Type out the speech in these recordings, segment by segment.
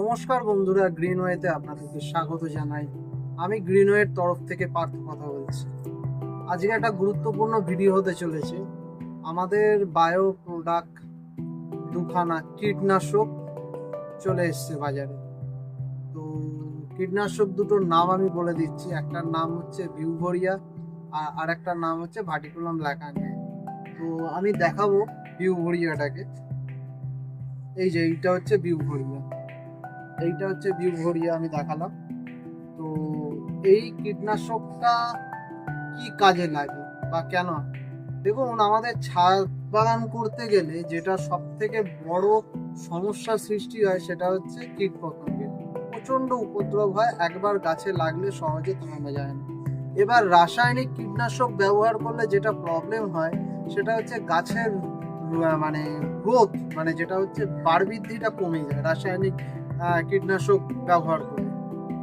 নমস্কার বন্ধুরা গ্রিনওয়েতে আপনাদেরকে স্বাগত জানাই। আমি গ্রিনওয়ের তরফ থেকে পার্থ কথা বলছি। আজকে একটা গুরুত্বপূর্ণ ভিডিও হতে চলেছে। আমাদের বায়ো প্রোডাক্ট দুখানা কীটনাশক চলে এসছে বাজারে। তো কীটনাশক দুটোর নাম আমি বলে দিচ্ছি। একটার নাম হচ্ছে ভিউভরিয়া আর আরেকটার নাম হচ্ছে ভাটিকুলাম ল্যাকানে তো আমি দেখাবো ভিউভরিয়াটাকে এই যে, এইটা হচ্ছে ভিউভরিয়া এইটা হচ্ছে ভিউভরিয়া আমি দেখালাম। তো এই কীটনাশকটা কি কাজে লাগে বা কেন? দেখুন, আমাদের ছাদ বাগান করতে গেলে যেটা সব থেকে বড় সমস্যা সৃষ্টি হয় সেটা হচ্ছে কীট পতঙ্গের প্রচণ্ড উপদ্রব হয়, একবার গাছে লাগলে সহজে থামানো যায় না। এবার রাসায়নিক কীটনাশক ব্যবহার করলে যেটা প্রবলেম হয়, সেটা হচ্ছে গাছের মানে গ্রোথ মানে যেটা হচ্ছে বাড় বৃদ্ধিটা কমে যায়। রাসায়নিক কীটনাশক ব্যবহার করে।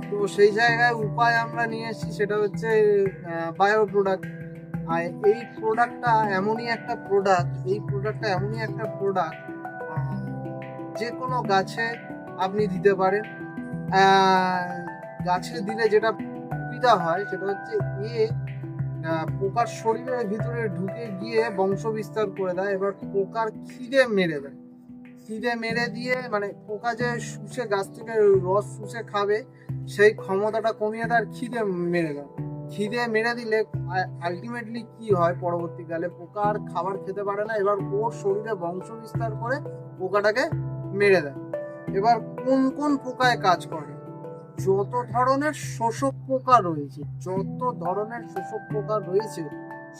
তো সেই জায়গায় উপায় আমরা নিয়ে এসেছি, সেটা হচ্ছে বায়ো প্রোডাক্ট আর এই প্রোডাক্টটা এমনই একটা প্রোডাক্ট এই প্রোডাক্টটা এমনই একটা প্রোডাক্ট যে কোনো গাছে আপনি দিতে পারেন। গাছে দিলে যেটা সুবিধা হয়, সেটা হচ্ছে এ পোকার শরীরের ভিতরে ঢুকে গিয়ে বংশ বিস্তার করে দেয়, এবার পোকার খিদে মেরে দেয়। খিদে মেরে দিয়ে মানে পোকা যে শুষে, গাছ থেকে রস শুষে খাবে, সেই ক্ষমতাটা কমিয়ে তার খিদে মেরে দেয়। খিদে মেরে দিলে আলটিমেটলি কি হয় পরবর্তীকালে? পোকা আর খাবার খেতে পারে না, এবার ওর শরীরে বংশ বিস্তার করে পোকাটাকে মেরে দেয়। এবার কোন কোন পোকায় কাজ করে? যত ধরনের শোষক পোকা রয়েছে, যত ধরনের শোষক পোকা রয়েছে,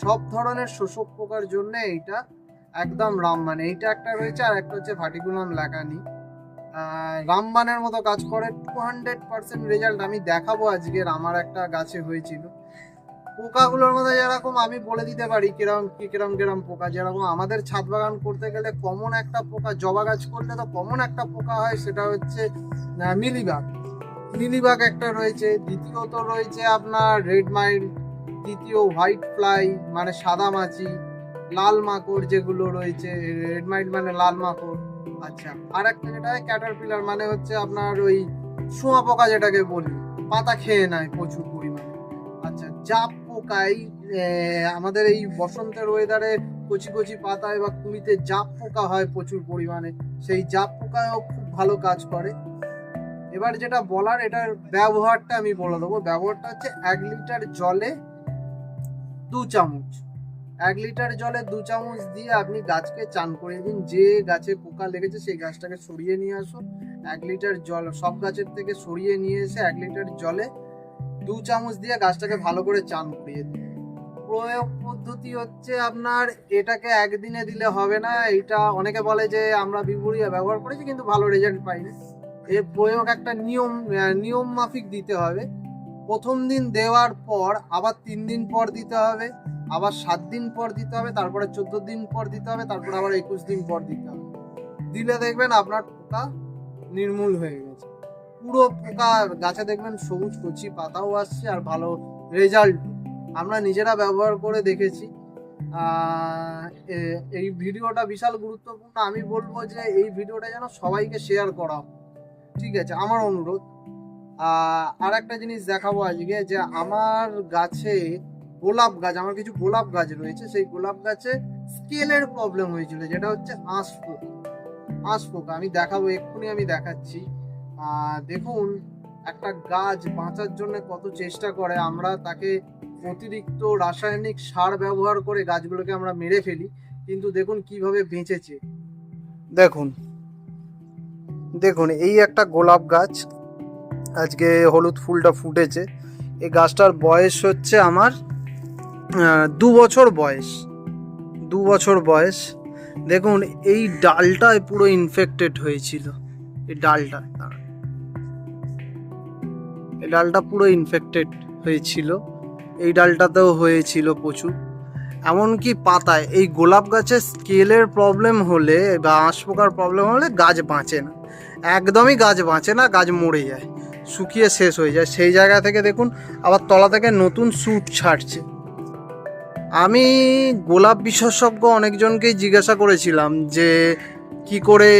সব ধরনের শোষক পোকার জন্য এইটা একদম রামবান, এইটা একটা রয়েছে আর একটা হচ্ছে ভাটিকুলাম লাগানি। রামবানের মতো কাজ করে টু হান্ড্রেড পার্সেন্ট রেজাল্ট আমি দেখাবো আজকের আমার একটা গাছে হয়েছিল। পোকাগুলোর মধ্যে যেরকম আমি বলে দিতে পারি কিরম কি কিরম কিরম পোকা, যেরকম আমাদের ছাদ বাগান করতে গেলে কমন একটা পোকা, জবা গাছ করলে তো কমন একটা পোকা হয়, সেটা হচ্ছে মিলিবাগ। মিলিবাগ একটা রয়েছে, দ্বিতীয়ত রয়েছে আপনার রেড মাইল তৃতীয় হোয়াইট ফ্লাই মানে সাদা মাছি। লাল মাকড় যেগুলো রয়েছে রেড মাইট মানে লাল মাকড়। আচ্ছা আর একটা যেটা ক্যাটারপিলার মানে হচ্ছে আপনার ওই শোঁয়া পোকা যেটাকে বলি। পাতা খেয়ে নেয় প্রচুর পরিমাণে। আচ্ছা জাপ পোকাই আমাদের এই বসন্তের ওয়েদারে কচি কচি পাতায় বা কুড়িতে জাপ পোকা হয় প্রচুর পরিমাণে। সেই জাপ পোকাও খুব ভালো কাজ করে। এবার যেটা বলার, এটার ব্যবহারটা আমি বলে দেবো। ব্যবহারটা হচ্ছে এক লিটার জলে দু চামচ। এক লিটার জলে দু চামচ দিয়ে আপনি গাছকে চান করিয়ে দিন। যে গাছে পোকা লেগেছে সেই গাছটাকে সরিয়ে নিয়ে আসুন। এক লিটার জল, সব গাছের থেকে সরিয়ে নিয়ে এসে এক লিটার জলে দু চামচ দিয়ে গাছটাকে ভালো করে চান করিয়ে দিন। প্রয়োগ পদ্ধতি হচ্ছে আপনার, এটাকে একদিনে দিলে হবে না। এটা অনেকে বলে যে আমরা বিপুরিয়া ব্যবহার করেছি, কিন্তু ভালো রেজাল্ট পাইনি। এর প্রয়োগ একটা নিয়ম নিয়ম মাফিক দিতে হবে। প্রথম দিন দেওয়ার পর আবার তিন দিন পর দিতে হবে, আবার সাত দিন পর দিতে হবে, তারপরে চোদ্দ দিন পর দিতে হবে, তারপর আবার একুশ দিন পর দিতে হবে। দিলে দেখবেন আপনার পোকা নির্মূল হয়ে গেছে। পুরো পোকা গাছে দেখবেন সবুজ কচি পাতাও আসছে আর ভালো রেজাল্ট আমরা নিজেরা ব্যবহার করে দেখেছি। এই ভিডিওটা বিশাল গুরুত্বপূর্ণ। আমি বলব যে এই ভিডিওটা যেন সবাইকে শেয়ার করা ঠিক আছে, আমার অনুরোধ। আর একটা জিনিস দেখাবো আজকে যে আমার গাছে গোলাপ গাছ, আমার কিছু গোলাপ গাছ রয়েছে, সেই গোলাপ গাছে স্কেলের প্রবলেম হয়েছিল, যেটা হচ্ছে আঁশ পোকা আঁশ পোকা আমি দেখাবো, এক্ষুনি আমি দেখাচ্ছি। দেখুন, একটা গাছ বাঁচার জন্য কত চেষ্টা করে, আমরা তাকে অতিরিক্ত রাসায়নিক সার ব্যবহার করে গাছগুলোকে আমরা মেরে ফেলি, কিন্তু দেখুন কীভাবে বেঁচেছে। দেখুন দেখুন, এই একটা গোলাপ গাছ আজকে হলুদ ফুলটা ফুটেছে। এই গাছটার বয়স হচ্ছে আমার দু বছর বয়স। দু বছর বয়স। দেখুন, এই ডালটায় পুরো ইনফেক্টেড হয়েছিল। এই ডালটা এই ডালটা পুরো ইনফেক্টেড হয়েছিল। এই ডালটাতেও হয়েছিল প্রচুর। এমনকি পাতায়, এই গোলাপ গাছের স্কেলের প্রবলেম হলে বা আঁশ পোকার প্রবলেম হলে গাছ বাঁচে না। একদমই গাছ বাঁচে না, গাছ মরে যায়। শুকিয়ে শেষ হয়ে যায়। সেই জায়গা থেকে দেখুন আবার তলা থেকে নতুন স্যুট ছাড়ছে। আমি গোলাপ বিশেষজ্ঞ অনেকজনকেই জিজ্ঞাসা করেছিলাম যে কি করে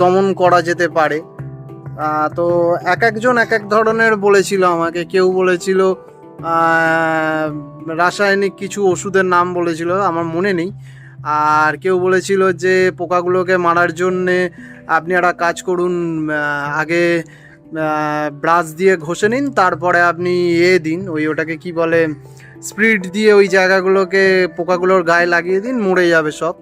দমন করা যেতে পারে। তো এক একজন এক এক ধরনের বলেছিল আমাকে। কেউ বলেছিল রাসায়নিক কিছু ওষুধের নাম বলেছিল, আমার মনে নেই। আর কেউ বলেছিল যে পোকাগুলোকে মারার জন্যে আপনি একটা কাজ করুন আগে ব্রাশ দিয়ে ঘষে নিন, তারপরে আপনি এ দিন ওই ওটাকে কি বলে, স্প্রিট দিয়ে ওই জায়গাগুলোকে, পোকাগুলোর গায়ে লাগিয়ে দিন, মরে যাবে সব।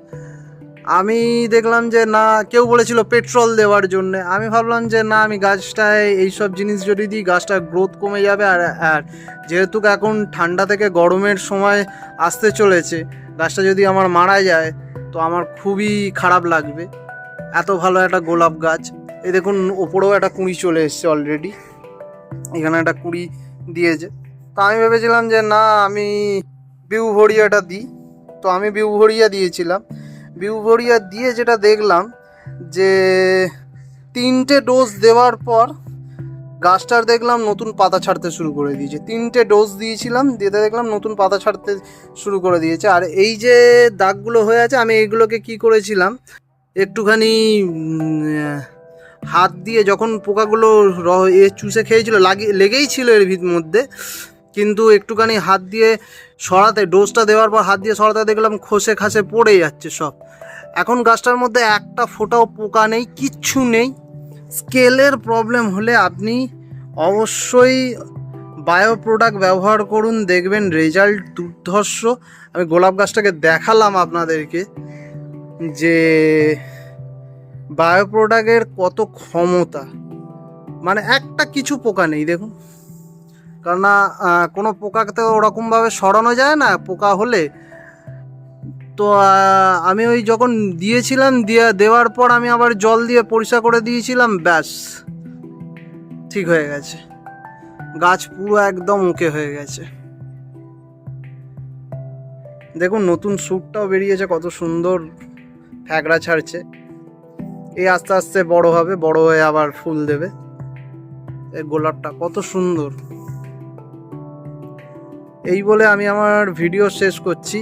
আমি দেখলাম যে না, কেউ বলেছিল পেট্রোল দেওয়ার জন্য। আমি ভাবলাম যে না, আমি গাছটায় এইসব জিনিস যদি দিই, গাছটার গ্রোথ কমে যাবে আর আর যেহেতু এখন ঠান্ডা থেকে গরমের সময় আসতে চলেছে, গাছটা যদি আমার মারা যায়, তো আমার খুবই খারাপ লাগবে। এত ভালো একটা গোলাপ গাছ। এই দেখুন, ওপরেও একটা কুঁড়ি চলে এসছে অলরেডি এখানে একটা কুঁড়ি দিয়েছে। তো আমি ভেবেছিলাম যে, না, আমি বিউ ভরিয়াটা দিই। তো আমি বিউ ভরিয়া দিয়েছিলাম। বিউ ভরিয়া দিয়ে যেটা দেখলাম যে, তিনটে ডোজ দেওয়ার পর গাছটার দেখলাম নতুন পাতা ছাড়তে শুরু করে দিয়েছে। তিনটে ডোজ দিয়েছিলাম দিতে দেখলাম নতুন পাতা ছাড়তে শুরু করে দিয়েছে। আর এই যে দাগগুলো হয়ে আছে, আমি এইগুলোকে কি করেছিলাম, একটুখানি হাত দিয়ে যখন পোকাগুলো এ চুষে খেয়েছিল, লাগে, লেগেই ছিল এর মধ্যে। কিন্তু একটুখানি হাত দিয়ে সরাতে, ডোজটা দেওয়ার পর হাত দিয়ে সরাতে দেখলাম খসে খাসে পড়ে যাচ্ছে সব। এখন গাছটার মধ্যে একটা ফোঁটাও পোকা নেই, কিচ্ছু নেই। স্কেলের প্রবলেম হলে আপনি অবশ্যই বায়ো প্রোডাক্ট ব্যবহার করুন, দেখবেন রেজাল্ট দুর্ধর্ষ। আমি গোলাপ গাছটাকে দেখালাম আপনাদেরকে যে বায়ো প্রোডাক্টের কত ক্ষমতা? মানে একটা কিছু পোকা নেই, দেখুন। কেননা কোনো পোকাকে তো ওরকমভাবে সরানো যায় না, পোকা হলে। তো আমি ওই যখন দিয়েছিলাম, দিয়ে, দেওয়ার পর আমি আবার জল দিয়ে পরিষ্কার করে দিয়েছিলাম, ব্যাস। ঠিক হয়ে গেছে। গাছ পুরো একদম ওকে হয়ে গেছে। দেখুন, নতুন স্যুটটাও বেরিয়েছে, কত সুন্দর ফ্যাকড়া ছাড়ছে। এই আস্তে আস্তে বড় হবে, বড় হয়ে আবার ফুল দেবে। এই গোলাপটা কত সুন্দর। এই বলে আমি আমার ভিডিও শেষ করছি।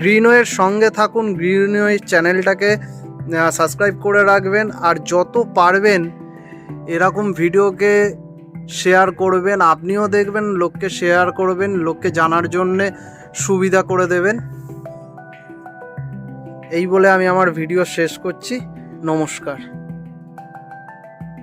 গ্রিনওয়ের সঙ্গে থাকুন, গ্রিনওয়ে চ্যানেলটাকে সাবস্ক্রাইব করে রাখবেন, আর যত পারবেন এরকম ভিডিওকে শেয়ার করবেন, আপনিও দেখবেন, লোককে শেয়ার করবেন, লোককে জানার জন্যে সুবিধা করে দেবেন। এই বলে আমি আমার ভিডিও শেষ করছি। নমস্কার।